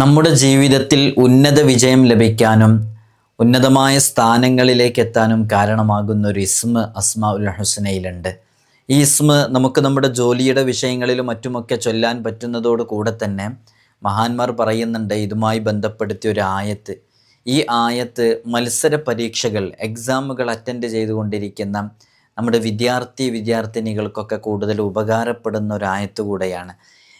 നമ്മുടെ ജീവിതത്തിൽ ഉന്നത വിജയം ലഭിക്കാനും ഉന്നതമായ സ്ഥാനങ്ങളിലേക്ക് എത്താനും കാരണമാകുന്ന ഒരു ഇസ്മ അസ്മാ ഉൽ ഹുസനയിലുണ്ട്. ഈ ഇസ്മ നമുക്ക് നമ്മുടെ ജോലിയുടെ വിഷയങ്ങളിലും മറ്റുമൊക്കെ ചൊല്ലാൻ പറ്റുന്നതോട് കൂടെ തന്നെ മഹാന്മാർ പറയുന്നുണ്ട് ഇതുമായി ബന്ധപ്പെടുത്തിയ ഒരു ആയത്ത്. ഈ ആയത്ത് മത്സര പരീക്ഷകൾ എക്സാമുകൾ അറ്റൻഡ് ചെയ്തുകൊണ്ടിരിക്കുന്ന നമ്മുടെ വിദ്യാർത്ഥി വിദ്യാർത്ഥിനികൾക്കൊക്കെ കൂടുതൽ ഉപകാരപ്പെടുന്ന ഒരു ആയത്ത് കൂടെയാണ്.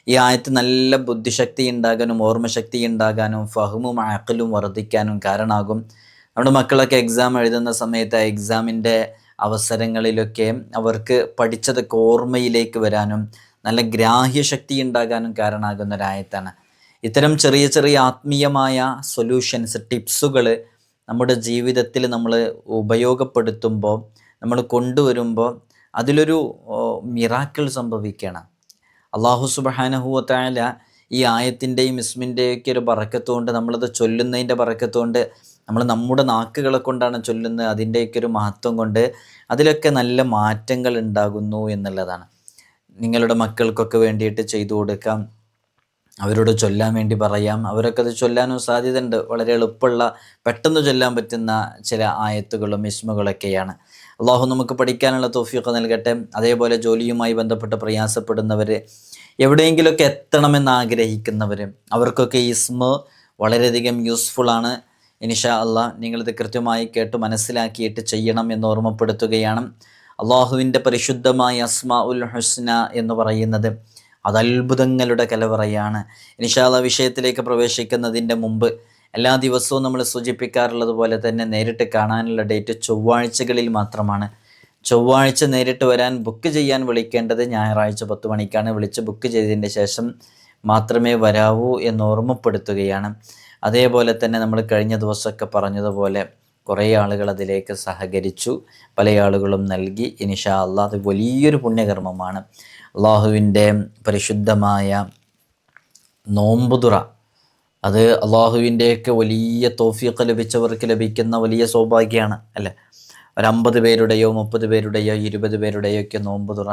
ഈ ആയത്ത് നല്ല ബുദ്ധിശക്തി ഉണ്ടാകാനും ഓർമ്മശക്തി ഉണ്ടാകാനും ഫഹമും അക്കലും വർദ്ധിക്കാനും കാരണമാകും. നമ്മുടെ മക്കളൊക്കെ എക്സാം എഴുതുന്ന സമയത്ത് ആ എക്സാമിന്റെ അവസരങ്ങളിലൊക്കെ അവർക്ക് പഠിച്ചതൊക്കെ ഓർമ്മയിലേക്ക് വരാനും നല്ല ഗ്രാഹ്യശക്തി ഉണ്ടാകാനും കാരണമാകുന്ന ഒരായത്താണ് ഇത്തരം ചെറിയ ചെറിയ ആത്മീയമായ സൊല്യൂഷൻസ് ടിപ്സുകൾ നമ്മുടെ ജീവിതത്തിൽ നമ്മൾ ഉപയോഗപ്പെടുത്തുമ്പോൾ നമ്മൾ കൊണ്ടുവരുമ്പോൾ അതിലൊരു മിറാക്കിൾ സംഭവിക്കണം അള്ളാഹു സുബഹാനഹുവത്തായ ഈ ആയത്തിന്റെയും ഇസ്മിന്റെയൊക്കെ ഒരു ബറക്കത്തുകൊണ്ട് നമ്മളത് ചൊല്ലുന്നതിന്റെ ബറക്കത്തുകൊണ്ട് നമ്മൾ നമ്മുടെ നാക്കുകളെ കൊണ്ടാണ് ചൊല്ലുന്നത് അതിന്റെയൊക്കെ ഒരു മഹത്വം കൊണ്ട് അതിലൊക്കെ നല്ല മാറ്റങ്ങൾ ഉണ്ടാകുന്നു എന്നുള്ളതാണ്. നിങ്ങളുടെ മക്കൾക്കൊക്കെ വേണ്ടിയിട്ട് ചെയ്തു കൊടുക്കാം. അവരോട് ചൊല്ലാൻ വേണ്ടി പറയാം. അവരൊക്കെ അത് ചൊല്ലാനും സാധ്യതയുണ്ട്. വളരെ എളുപ്പമുള്ള പെട്ടെന്ന് ചൊല്ലാൻ പറ്റുന്ന ചില ആയത്തുകളും ഇസ്മുകളൊക്കെയാണ്. അള്ളാഹു നമുക്ക് പഠിക്കാനുള്ള തോഫിയൊക്കെ നൽകട്ടെ. അതേപോലെ ജോലിയുമായി ബന്ധപ്പെട്ട് പ്രയാസപ്പെടുന്നവർ എവിടെയെങ്കിലുമൊക്കെ എത്തണമെന്ന് ആഗ്രഹിക്കുന്നവർ അവർക്കൊക്കെ ഇസ്മ വളരെയധികം യൂസ്ഫുള്ളാണ് ഇനിഷാ അള്ളാഹ് നിങ്ങളിത് കൃത്യമായി കേട്ട് മനസ്സിലാക്കിയിട്ട് ചെയ്യണം എന്ന് ഓർമ്മപ്പെടുത്തുകയാണ്. അള്ളാഹുവിന്റെ പരിശുദ്ധമായ അസ്മാ ഉൽ ഹുസ്ന എന്ന് പറയുന്നത് അത് അത്ഭുതങ്ങളുടെ കലവറയാണ് ഇനിഷാല്ല വിഷയത്തിലേക്ക് പ്രവേശിക്കുന്നതിന്റെ മുമ്പ് എല്ലാ ദിവസവും നമ്മൾ സൂചിപ്പിക്കാറുള്ളത് പോലെ തന്നെ നേരിട്ട് കാണാനുള്ള ഡേറ്റ് ചൊവ്വാഴ്ചകളിൽ മാത്രമാണ്. ചൊവ്വാഴ്ച നേരിട്ട് വരാൻ ബുക്ക് ചെയ്യാൻ വിളിക്കേണ്ടത് ഞായറാഴ്ച പത്ത് മണിക്കാണ്. വിളിച്ച് ബുക്ക് ചെയ്തതിന്റെ ശേഷം മാത്രമേ വരാവൂ എന്ന് ഓർമ്മപ്പെടുത്തുകയാണ്. അതേപോലെ തന്നെ നമ്മൾ കഴിഞ്ഞ ദിവസമൊക്കെ പറഞ്ഞതുപോലെ കുറേ ആളുകൾ അതിലേക്ക് സഹകരിച്ചു. പല ആളുകളും നൽകി. ഇനിഷാ അള്ളാഹ് അത് വലിയൊരു പുണ്യകർമ്മമാണ്. അള്ളാഹുവിന്റെ പരിശുദ്ധമായ നോമ്പുതുറ അത് അള്ളാഹുവിന്റെയൊക്കെ വലിയ തോഫീക്ക് ലഭിച്ചവർക്ക് ലഭിക്കുന്ന വലിയ സൗഭാഗ്യമാണ് അല്ലേ? ഒരു അമ്പത് പേരുടെയോ മുപ്പത് പേരുടെയോ ഇരുപത് പേരുടെയോ ഒക്കെ നോമ്പ് തുറ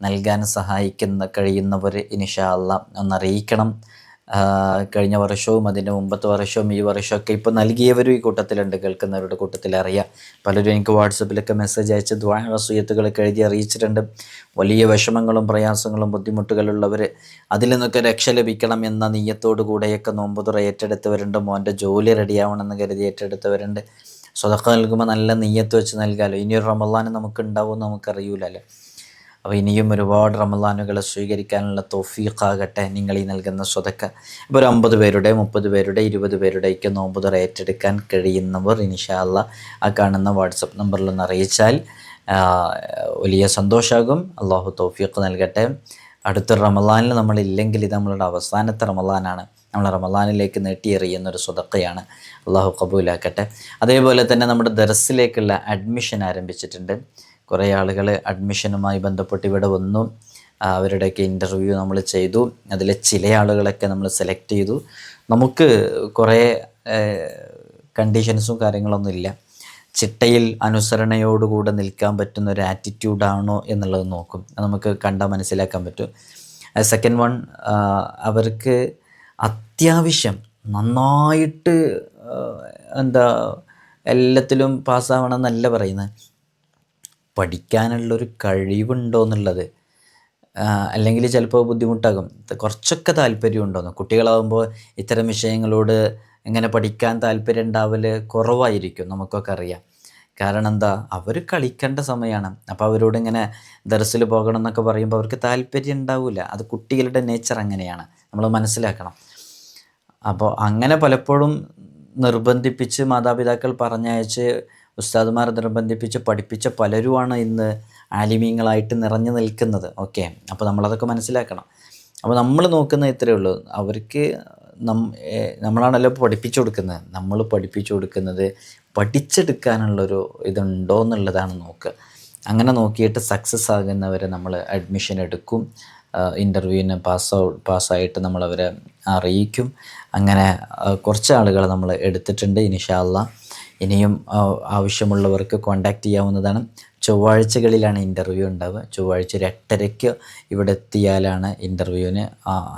നൽകാൻ സഹായിക്കുന്ന കഴിയുന്നവർ ഇനിഷാ അള്ളാഹ് ഒന്നറിയിക്കണം. കഴിഞ്ഞ വർഷവും അതിന്റെ മുമ്പത്തെ വർഷവും ഈ വർഷമൊക്കെ ഇപ്പോൾ നൽകിയവരും ഈ കൂട്ടത്തിലുണ്ട്. കേൾക്കുന്നവരുടെ കൂട്ടത്തിൽ അറിയാം. പലരും എനിക്ക് വാട്സപ്പിലൊക്കെ മെസ്സേജ് അയച്ച് ദ്വാസൂയത്തുകളൊക്കെ എഴുതി അറിയിച്ചിട്ടുണ്ട്. വലിയ വിഷമങ്ങളും പ്രയാസങ്ങളും ബുദ്ധിമുട്ടുകളുള്ളവർ അതിൽ നിന്നൊക്കെ രക്ഷ ലഭിക്കണം എന്ന നീയത്തോടു കൂടെയൊക്കെ നോമ്പുതുറ ഏറ്റെടുത്തവരുണ്ട്. മോന്റെ ജോലി റെഡിയാവണമെന്ന് കരുതി ഏറ്റെടുത്തവരുണ്ട്. സ്വതക്ക നൽകുമ്പോൾ നല്ല നീയത്ത് വെച്ച് നൽകാമല്ലോ ഇനിയൊരു റമല്ലാൻ നമുക്ക് ഉണ്ടാവുമെന്ന് നമുക്കറിയൂലല്ലോ. അപ്പോൾ ഇനിയും ഒരുപാട് റമദാനുകളെ സ്വീകരിക്കാനുള്ള തോഫീഖാകട്ടെ. നിങ്ങൾ ഈ നൽകുന്ന സ്വതക്ക ഇപ്പോൾ ഒരു അമ്പത് പേരുടെ മുപ്പത് പേരുടെ ഇരുപത് പേരുടെയൊക്കെ നോമ്പുതറ ഏറ്റെടുക്കാൻ കഴിയുന്നവർ ഇൻഷാല്ല ആ കാണുന്ന വാട്സപ്പ് നമ്പറിലൊന്ന് അറിയിച്ചാൽ വലിയ സന്തോഷമാകും അള്ളാഹു തോഫീഖ് നൽകട്ടെ. അടുത്ത റമദാനിൽ നമ്മളില്ലെങ്കിൽ ഇത് നമ്മളുടെ അവസാനത്തെ റമദാനാണ്. നമ്മൾ റമദാനിലേക്ക് നീട്ടിയെറിയുന്ന ഒരു സ്വതക്കയാണ് അള്ളാഹു കബൂലാക്കട്ടെ അതേപോലെ തന്നെ നമ്മുടെ ദർസിലേക്കുള്ള അഡ്മിഷൻ ആരംഭിച്ചിട്ടുണ്ട്. കുറേ ആളുകൾ അഡ്മിഷനുമായി ബന്ധപ്പെട്ട് ഇവിടെ വന്നു. അവരുടെയൊക്കെ ഇന്റർവ്യൂ നമ്മൾ ചെയ്തു. അതിൽ ചില ആളുകളൊക്കെ നമ്മൾ സെലക്ട് ചെയ്തു. നമുക്ക് കുറേ കണ്ടീഷൻസും കാര്യങ്ങളൊന്നും ഇല്ല. ചിട്ടയിൽ അനുസരണയോടുകൂടെ നിൽക്കാൻ പറ്റുന്ന ഒരു ആറ്റിറ്റ്യൂഡാണോ എന്നുള്ളത് നോക്കും. നമുക്ക് കണ്ടാൽ മനസ്സിലാക്കാൻ പറ്റും. സെക്കൻഡ് വൺ അവർക്ക് അത്യാവശ്യം നന്നായിട്ട് എന്താ എല്ലാത്തിലും പാസ്സാവണം എന്നല്ല പറയുന്നത്. പഠിക്കാനുള്ളൊരു കഴിവുണ്ടോ എന്നുള്ളത് അല്ലെങ്കിൽ ചിലപ്പോൾ ബുദ്ധിമുട്ടാകും. കുറച്ചൊക്കെ താല്പര്യം ഉണ്ടോയെന്ന് കുട്ടികളാകുമ്പോൾ ഇത്തരം വിഷയങ്ങളോട് ഇങ്ങനെ പഠിക്കാൻ താല്പര്യം ഉണ്ടാവൽ കുറവായിരിക്കും നമുക്കൊക്കെ അറിയാം. കാരണം എന്താ? അവർ കളിക്കേണ്ട സമയമാണ് അപ്പോൾ അവരോട് ഇങ്ങനെ ദർസിൽ പോകണം എന്നൊക്കെ പറയുമ്പോൾ അവർക്ക് താല്പര്യം ഉണ്ടാവില്ല അത് കുട്ടികളുടെ നേച്ചർ അങ്ങനെയാണ്. നമ്മൾ മനസ്സിലാക്കണം. അപ്പോൾ അങ്ങനെ പലപ്പോഴും നിർബന്ധിപ്പിച്ച് മാതാപിതാക്കൾ പറഞ്ഞയച്ച് ഉസ്താദുമാർ നിർബന്ധിപ്പിച്ച് പഠിപ്പിച്ച പലരുമാണ് ഇന്ന് ആലിമീങ്ങളായിട്ട് നിറഞ്ഞു നിൽക്കുന്നത്. ഓക്കെ. അപ്പോൾ നമ്മളതൊക്കെ മനസ്സിലാക്കണം. അപ്പോൾ നമ്മൾ നോക്കുന്ന ഇത്രയേ ഉള്ളൂ. അവർക്ക് നം നമ്മളാണല്ലോ പഠിപ്പിച്ചു കൊടുക്കുന്നത്. നമ്മൾ പഠിപ്പിച്ചു കൊടുക്കുന്നത് പഠിച്ചെടുക്കാനുള്ളൊരു ഇതുണ്ടോ എന്നുള്ളതാണ് നോക്കുക അങ്ങനെ നോക്കിയിട്ട് സക്സസ് ആകുന്നവരെ നമ്മൾ അഡ്മിഷൻ എടുക്കും. ഇന്റർവ്യൂവിന് പാസ് പാസ്സായിട്ട് നമ്മളവരെ അറിയിക്കും. അങ്ങനെ കുറച്ച് ആളുകൾ നമ്മൾ എടുത്തിട്ടുണ്ട് ഇനിഷാല്ല ഇനിയും ആവശ്യമുള്ളവർക്ക് കോൺടാക്റ്റ് ചെയ്യാവുന്നതാണ്. ചൊവ്വാഴ്ചകളിലാണ് ഇന്റർവ്യൂ ഉണ്ടാവുക. ചൊവ്വാഴ്ച ഒരു എട്ടരയ്ക്ക് ഇവിടെ എത്തിയാലാണ് ഇന്റർവ്യൂവിന്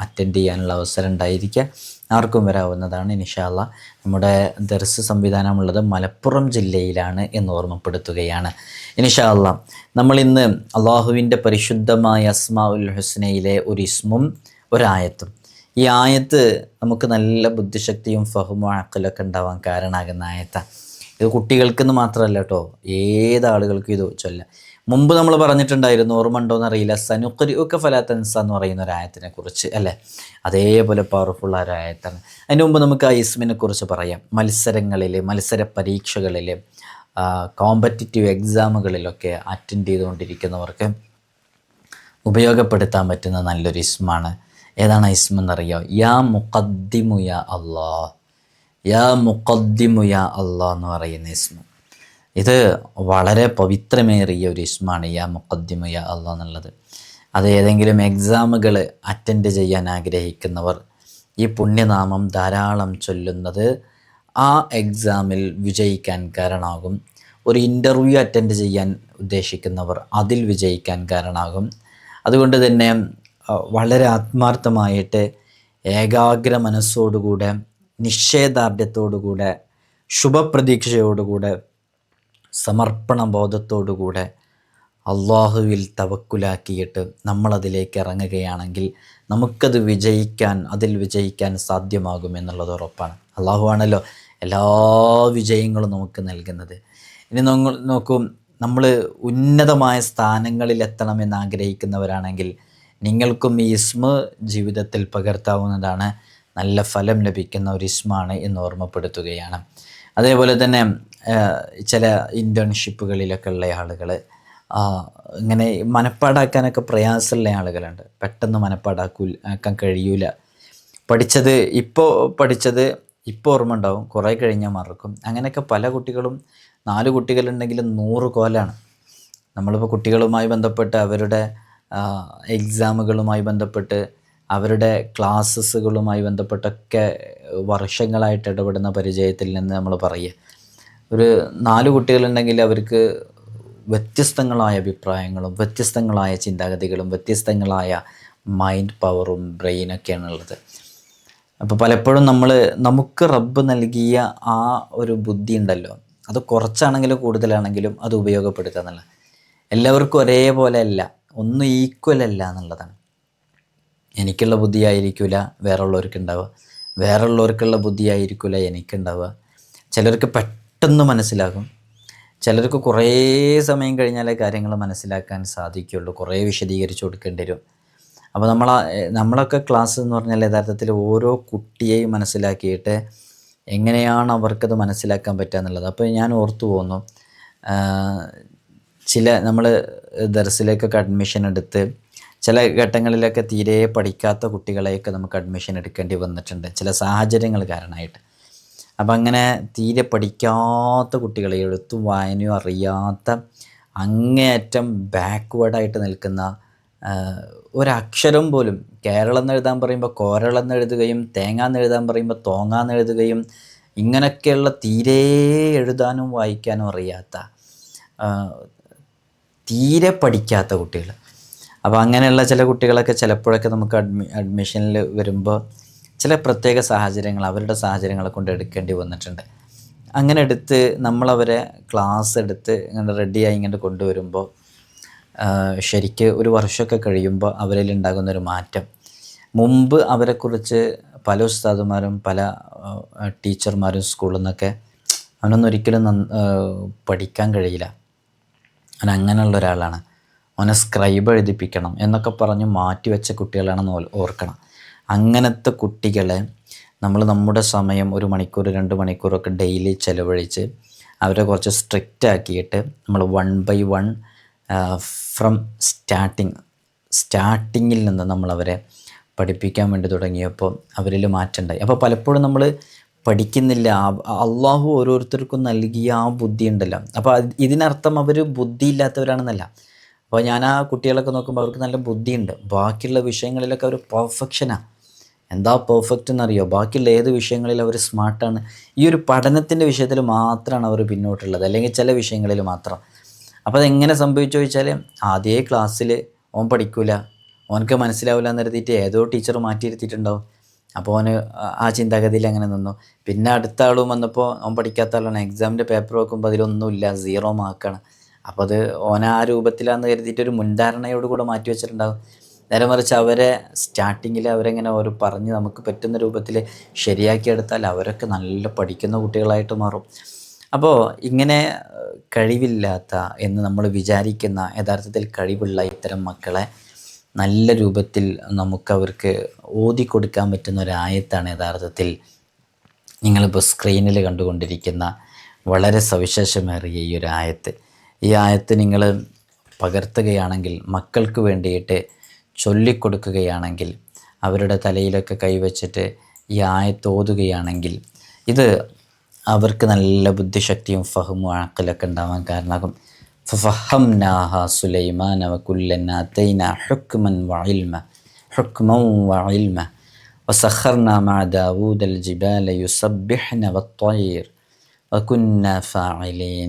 അറ്റൻഡ് ചെയ്യാനുള്ള അവസരം ഉണ്ടായിരിക്കുക. ആർക്കും വരാവുന്നതാണ് ഇനിഷാല്ല നമ്മുടെ ദർസ് സംവിധാനമുള്ളത് മലപ്പുറം ജില്ലയിലാണ് എന്ന് ഓർമ്മപ്പെടുത്തുകയാണ്. ഇനിഷാല്ല നമ്മൾ ഇന്ന് അള്ളാഹുവിന്റെ പരിശുദ്ധമായ അസ്മാ ഉൽ ഹുസ്നയിലെ ഒരു ഇസ്മും ഒരായത്തും. ഈ ആയത്ത് നമുക്ക് നല്ല ബുദ്ധിശക്തിയും ഫഹുമോ അക്കലൊക്കെ ഉണ്ടാവാൻ കാരണമാകുന്ന ആയത്താണ് ഇത് കുട്ടികൾക്കെന്ന് മാത്രമല്ല കേട്ടോ ഏത് ആളുകൾക്കും ഇത് ചൊല്ലാം. മുമ്പ് നമ്മൾ പറഞ്ഞിട്ടുണ്ടായിരുന്നു ഓർമ്മ ഉണ്ടോയെന്ന് അറിയില്ല. സനുക്കരി ഒക്കെ ഫലാത്തൻസ എന്ന് പറയുന്ന ഒരു ആയത്തിനെ കുറിച്ച് അല്ലേ? അതേപോലെ പവർഫുൾ ആ ഒരു ആയത്താണ്. അതിന് മുമ്പ് നമുക്ക് ആ ഇസ്മിനെ കുറിച്ച് പറയാം. മത്സരങ്ങളിൽ മത്സര പരീക്ഷകളിൽ കോമ്പറ്റിറ്റീവ് എക്സാമുകളിലൊക്കെ അറ്റൻഡ് ചെയ്തുകൊണ്ടിരിക്കുന്നവർക്ക് ഉപയോഗപ്പെടുത്താൻ പറ്റുന്ന നല്ലൊരു ഇസ്മാണ്. ഏതാണ് ഇസ്മെന്നറിയോ? യാ മുഖദ്ദിമു യാ അള്ളാ യാ മുഖദ്ദിമു യാ അള്ളാ എന്ന് പറയുന്ന ഇസ്മ. ഇത് വളരെ പവിത്രമേറിയ ഒരു ഇസ്മാണ് യാ മുഖദ്ദിമു യാ അള്ളാ എന്നുള്ളത്. അത് ഏതെങ്കിലും എക്സാമുകൾ അറ്റൻഡ് ചെയ്യാൻ ആഗ്രഹിക്കുന്നവർ ഈ പുണ്യനാമം ധാരാളം ചൊല്ലുന്നത് ആ എക്സാമിൽ വിജയിക്കാൻ കാരണമാകും. ഒരു ഇന്റർവ്യൂ അറ്റൻഡ് ചെയ്യാൻ ഉദ്ദേശിക്കുന്നവർ അതിൽ വിജയിക്കാൻ കാരണമാകും. അതുകൊണ്ട് തന്നെ വളരെ ആത്മാർത്ഥമായിട്ട് ഏകാഗ്ര മനസ്സോടുകൂടെ നിശ്ചയദാർഢ്യത്തോടുകൂടെ ശുഭപ്രതീക്ഷയോടുകൂടെ സമർപ്പണ ബോധത്തോടുകൂടെ അള്ളാഹുവിൽ തവക്കുലാക്കിയിട്ട് നമ്മളതിലേക്ക് ഇറങ്ങുകയാണെങ്കിൽ നമുക്കത് വിജയിക്കാൻ അതിൽ വിജയിക്കാൻ സാധ്യമാകും എന്നുള്ളത് ഉറപ്പാണ്. അള്ളാഹുവാണല്ലോ എല്ലാ വിജയങ്ങളും നമുക്ക് നൽകുന്നത്. ഇനി നോക്കും നമ്മൾ ഉന്നതമായ സ്ഥാനങ്ങളിൽ എത്തണമെന്ന് ആഗ്രഹിക്കുന്നവരാണെങ്കിൽ നിങ്ങൾക്കും ഈ ഇസ്മ ജീവിതത്തിൽ പകർത്താവുന്നതാണ് നല്ല ഫലം ലഭിക്കുന്ന ഒരു ഇസ്മാണ് എന്ന് ഓർമ്മപ്പെടുത്തുകയാണ്. അതേപോലെ തന്നെ ചില ഇന്റേൺഷിപ്പുകളിലൊക്കെ ഉള്ള ആളുകൾ ഇങ്ങനെ മനപ്പാടാക്കാനൊക്കെ പ്രയാസമുള്ള ആളുകളുണ്ട്. പെട്ടെന്ന് മനപ്പാടാക്കൂ ആക്കാൻ കഴിയൂല. പഠിച്ചത് ഇപ്പോൾ പഠിച്ചത് ഇപ്പോൾ ഓർമ്മ ഉണ്ടാവും. കുറേ കഴിഞ്ഞാൽ മറക്കും. അങ്ങനെയൊക്കെ പല കുട്ടികളും നാല് കുട്ടികളുണ്ടെങ്കിൽ നൂറ് കോലാണ്. നമ്മളിപ്പോൾ കുട്ടികളുമായി ബന്ധപ്പെട്ട് അവരുടെ എക്സാമുകളുമായി ബന്ധപ്പെട്ട് അവരുടെ ക്ലാസ്സസുകളുമായി ബന്ധപ്പെട്ടൊക്കെ വർഷങ്ങളായിട്ട് ഇടപെടുന്ന പരിചയത്തിൽ നിന്ന് നമ്മൾ പറയുക. ഒരു നാല് കുട്ടികളുണ്ടെങ്കിൽ അവർക്ക് വ്യത്യസ്തങ്ങളായ അഭിപ്രായങ്ങളും വ്യത്യസ്തങ്ങളായ ചിന്താഗതികളും വ്യത്യസ്തങ്ങളായ മൈൻഡ് പവറും ബ്രെയിനൊക്കെയാണ് ഉള്ളത്. അപ്പോൾ പലപ്പോഴും നമ്മൾ നമുക്ക് റബ്ബ് നൽകിയ ആ ഒരു ബുദ്ധി ഉണ്ടല്ലോ അത് കുറച്ചാണെങ്കിലും കൂടുതലാണെങ്കിലും അത് ഉപയോഗപ്പെടുത്തുക എന്നുള്ളത്. എല്ലാവർക്കും ഒരേപോലെ അല്ല ഒന്നും ഈക്വൽ അല്ല എന്നുള്ളതാണ്. എനിക്കുള്ള ബുദ്ധിയായിരിക്കില്ല വേറെയുള്ളവർക്ക് ഉണ്ടാവുക. വേറെയുള്ളവർക്കുള്ള ബുദ്ധിയായിരിക്കില്ല എനിക്കുണ്ടാവുക. ചിലർക്ക് പെട്ടെന്ന് മനസ്സിലാകും. ചിലർക്ക് കുറേ സമയം കഴിഞ്ഞാലേ കാര്യങ്ങൾ മനസ്സിലാക്കാൻ സാധിക്കുകയുള്ളൂ കുറേ വിശദീകരിച്ച് കൊടുക്കേണ്ടി വരും. അപ്പോൾ നമ്മൾ നമ്മളൊക്കെ ക്ലാസ് എന്ന് പറഞ്ഞാൽ യഥാർത്ഥത്തിൽ ഓരോ കുട്ടിയെയും മനസ്സിലാക്കിയിട്ട് എങ്ങനെയാണ് അവർക്കത് മനസ്സിലാക്കാൻ പറ്റുക എന്നുള്ളത്. അപ്പോൾ ഞാൻ ഓർത്തു പോകുന്നു ചില നമ്മൾ ദർസിലേക്കൊക്കെ അഡ്മിഷൻ എടുത്ത് ചില ഘട്ടങ്ങളിലൊക്കെ തീരെ പഠിക്കാത്ത കുട്ടികളെയൊക്കെ നമുക്ക് അഡ്മിഷൻ എടുക്കേണ്ടി വന്നിട്ടുണ്ട്. ചില സാഹചര്യങ്ങൾ കാരണമായിട്ട്. അപ്പം അങ്ങനെ തീരെ പഠിക്കാത്ത കുട്ടികളെ എഴുത്തും വായനയും അറിയാത്ത അങ്ങേയറ്റം ബാക്ക്വേർഡായിട്ട് നിൽക്കുന്ന ഒരക്ഷരം പോലും കേരളം എന്ന് എഴുതാൻ പറയുമ്പോൾ കോരളം എന്ന് എഴുതുകയും തേങ്ങ എന്ന് എഴുതാൻ പറയുമ്പോൾ തോങ്ങ എന്ന് എഴുതുകയും ഇങ്ങനെയൊക്കെയുള്ള തീരെ എഴുതാനും വായിക്കാനും അറിയാത്ത തീരെ പഠിക്കാത്ത കുട്ടികൾ. അപ്പോൾ അങ്ങനെയുള്ള ചില കുട്ടികളൊക്കെ ചിലപ്പോഴൊക്കെ നമുക്ക് അഡ്മി അഡ്മിഷനിൽ വരുമ്പോൾ ചില പ്രത്യേക സാഹചര്യങ്ങൾ അവരുടെ സാഹചര്യങ്ങളെ കൊണ്ട് എടുക്കേണ്ടി വന്നിട്ടുണ്ട്. അങ്ങനെ എടുത്ത് നമ്മളവരെ ക്ലാസ് എടുത്ത് ഇങ്ങനെ റെഡിയായി ഇങ്ങോട്ട് കൊണ്ടുവരുമ്പോൾ ശരിക്ക് ഒരു വർഷമൊക്കെ കഴിയുമ്പോൾ അവരിൽ ഉണ്ടാകുന്ന ഒരു മാറ്റം. മുമ്പ് അവരെക്കുറിച്ച് പല ഉസ്താദുമാരും പല ടീച്ചർമാരും സ്കൂളിൽ നിന്നൊക്കെ അവനൊന്നും ഒരിക്കലും പഠിക്കാൻ കഴിയില്ല. അവൻ അങ്ങനെയുള്ള ഒരാളാണ്. അവനെ സ്ക്രൈബ് എഴുതിപ്പിക്കണം എന്നൊക്കെ പറഞ്ഞ് മാറ്റി വെച്ച കുട്ടികളാണെന്ന് ഓർക്കണം. അങ്ങനത്തെ കുട്ടികളെ നമ്മൾ നമ്മുടെ സമയം ഒരു മണിക്കൂർ രണ്ട് മണിക്കൂറൊക്കെ ഡെയിലി ചിലവഴിച്ച് അവരെ കുറച്ച് സ്ട്രിക്റ്റ് ആക്കിയിട്ട് നമ്മൾ one by one from starting സ്റ്റാർട്ടിങ്ങിൽ നിന്ന് നമ്മളവരെ പഠിപ്പിക്കാൻ വേണ്ടി തുടങ്ങിയപ്പോൾ അവരിൽ മാറ്റമുണ്ടായി അപ്പോൾ പലപ്പോഴും നമ്മൾ പഠിക്കുന്നില്ല. അള്ളാഹു ഓരോരുത്തർക്കും നൽകിയ ആ ബുദ്ധി ഉണ്ടല്ലോ. അപ്പോൾ ഇതിനർത്ഥം അവർ ബുദ്ധിയില്ലാത്തവരാണെന്നല്ല. അപ്പോൾ ഞാൻ ആ കുട്ടികളൊക്കെ നോക്കുമ്പോൾ അവർക്ക് നല്ല ബുദ്ധിയുണ്ട്. ബാക്കിയുള്ള വിഷയങ്ങളിലൊക്കെ അവർ പെർഫെക്ഷനാണ് എന്താ പെർഫെക്റ്റ് എന്നറിയോ? ബാക്കിയുള്ള ഏത് വിഷയങ്ങളിൽ അവർ സ്മാർട്ടാണ് ഈ ഒരു പഠനത്തിന്റെ വിഷയത്തിൽ മാത്രമാണ് അവർ പിന്നോട്ടുള്ളത്. അല്ലെങ്കിൽ ചില വിഷയങ്ങളിൽ മാത്രം. അപ്പോൾ അതെങ്ങനെ സംഭവിച്ചു ചോദിച്ചാൽ ആദ്യേ ക്ലാസ്സിൽ ഓൻ പഠിക്കൂല. ഓനക്ക് മനസ്സിലാവില്ല എന്ന് കരുതിയിട്ട് ഏതോ ടീച്ചർ മാറ്റിയിരുത്തിയിട്ടുണ്ടാവും. അപ്പോൾ ഓന് ആ ചിന്താഗതിയിൽ അങ്ങനെ നിന്നു. പിന്നെ അടുത്ത ആളും വന്നപ്പോൾ ഓൻ പഠിക്കാത്ത ആളാണ്. എക്സാമിന്റെ പേപ്പർ നോക്കുമ്പോൾ അതിലൊന്നുമില്ല. സീറോ മാർക്കാണ് അപ്പോൾ അത് ഓന ആ രൂപത്തിലാന്ന് കരുതിയിട്ട് ഒരു മുൻധാരണയോട് കൂടെ മാറ്റി വെച്ചിട്ടുണ്ടാകും നേരെ മറിച്ച് അവരെ സ്റ്റാർട്ടിങ്ങിൽ അവരെങ്ങനെ ഓരോ പറഞ്ഞ് നമുക്ക് പറ്റുന്ന രൂപത്തിൽ ശരിയാക്കിയെടുത്താൽ അവരൊക്കെ നല്ല പഠിക്കുന്ന കുട്ടികളായിട്ട് മാറും. അപ്പോൾ ഇങ്ങനെ കഴിവില്ലാത്ത എന്ന് നമ്മൾ വിചാരിക്കുന്ന യഥാർത്ഥത്തിൽ കഴിവുള്ള ഇത്തരം മക്കളെ നല്ല രൂപത്തിൽ നമുക്കവർക്ക് ഓതി കൊടുക്കാൻ പറ്റുന്ന ഒരായത്താണ് യഥാർത്ഥത്തിൽ നിങ്ങളിപ്പോൾ സ്ക്രീനിൽ കണ്ടുകൊണ്ടിരിക്കുന്ന വളരെ സവിശേഷമേറിയ ഈ ഒരു ആയത്ത്. ഈ ആയത്ത് നിങ്ങൾ പകർത്തുകയാണെങ്കിൽ മക്കൾക്ക് വേണ്ടിയിട്ട് ചൊല്ലിക്കൊടുക്കുകയാണെങ്കിൽ അവരുടെ തലയിലൊക്കെ കൈവച്ചിട്ട് ഈ ആയത്ത് ഓതുകയാണെങ്കിൽ ഇത് അവർക്ക് നല്ല ബുദ്ധിശക്തിയും ഫഹമും അക്കലൊക്കെ ഉണ്ടാവാൻ കാരണമാകും ഫഹംനാഹ സുലൈമാൻ വകുല്ലൻ അതൈന ഹുക്മൻ വഇൽമ ഹുക്മൻ വഇൽമ وسخرنا مع داوود الجبال يسبحن والطير വകുന്ന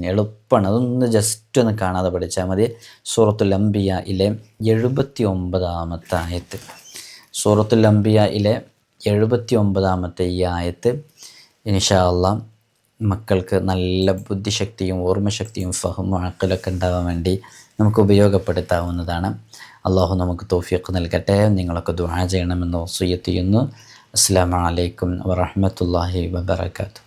എളുപ്പമാണ് അതൊന്ന് ജസ്റ്റ് ഒന്ന് കാണാതെ പഠിച്ചാൽ മതി. സൂറത്തുൽ അംബിയ ഇലെ എഴുപത്തി ഒമ്പതാമത്തെ ആയത്ത്. സൂറത്തുൽ അംബിയ ഇലെ എഴുപത്തി ഒമ്പതാമത്തെ ഈ ആയത്ത് ഇൻഷാല്ല മക്കൾക്ക് നല്ല ബുദ്ധിശക്തിയും ഓർമ്മശക്തിയും ഫഹും അക്കലൊക്കെ ഉണ്ടാവാൻ വേണ്ടി നമുക്ക് ഉപയോഗപ്പെടുത്താവുന്നതാണ്. അള്ളാഹു നമുക്ക് തോഫിയൊക്കെ നൽകട്ടെ. നിങ്ങളൊക്കെ ദുആ ചെയ്യണമെന്ന് ഒസൂയത്ത് അസ്സാം വലൈക്കും വറഹമത്തല്ലാഹി വാത്തു